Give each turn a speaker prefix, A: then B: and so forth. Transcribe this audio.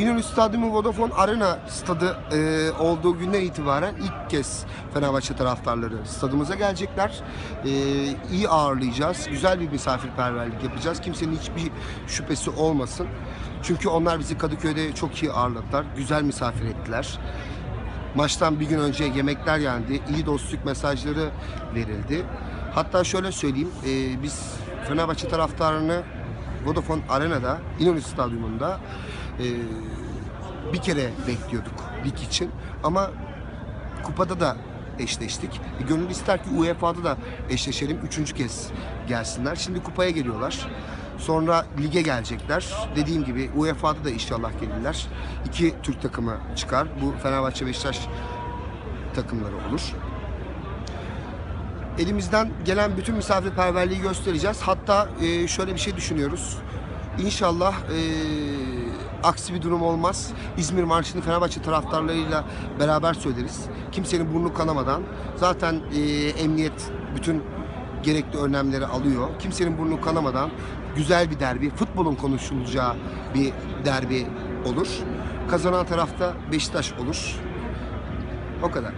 A: İnönü Stadyumu Vodafone Arena stadı e, olduğu günden itibaren ilk kez Fenerbahçe taraftarları stadımıza gelecekler. E, iyi ağırlayacağız. Güzel bir misafirperverlik yapacağız. Kimsenin hiçbir şüphesi olmasın. Çünkü onlar bizi Kadıköy'de çok iyi ağırladılar. Güzel misafir ettiler. Maçtan bir gün önce yemekler yendi. iyi dostluk mesajları verildi. Hatta şöyle söyleyeyim. e, biz Fenerbahçe taraftarını Vodafone Arena'da, İnönü Stadyumunda e, bir kere bekliyorduk lig için. Ama kupada da eşleştik. E, gönül ister ki UEFA'da da eşleşelim. Üçüncü kez gelsinler. Şimdi kupaya geliyorlar. Sonra lige gelecekler. Dediğim gibi UEFA'da da inşallah gelirler. İki Türk takımı çıkar. Bu Fenerbahçe Beşiktaş takımları olur. Elimizden gelen bütün misafirperverliği göstereceğiz. Hatta e, şöyle bir şey düşünüyoruz. İnşallah e, aksi bir durum olmaz. İzmir Marşı'nı Fenerbahçe taraftarlarıyla beraber söyleriz. Kimsenin burnu kanamadan. Zaten e, emniyet bütün gerekli önlemleri alıyor. Kimsenin burnu kanamadan güzel bir derbi, futbolun konuşulacağı bir derbi olur. Kazanan tarafta Beşiktaş olur. O kadar.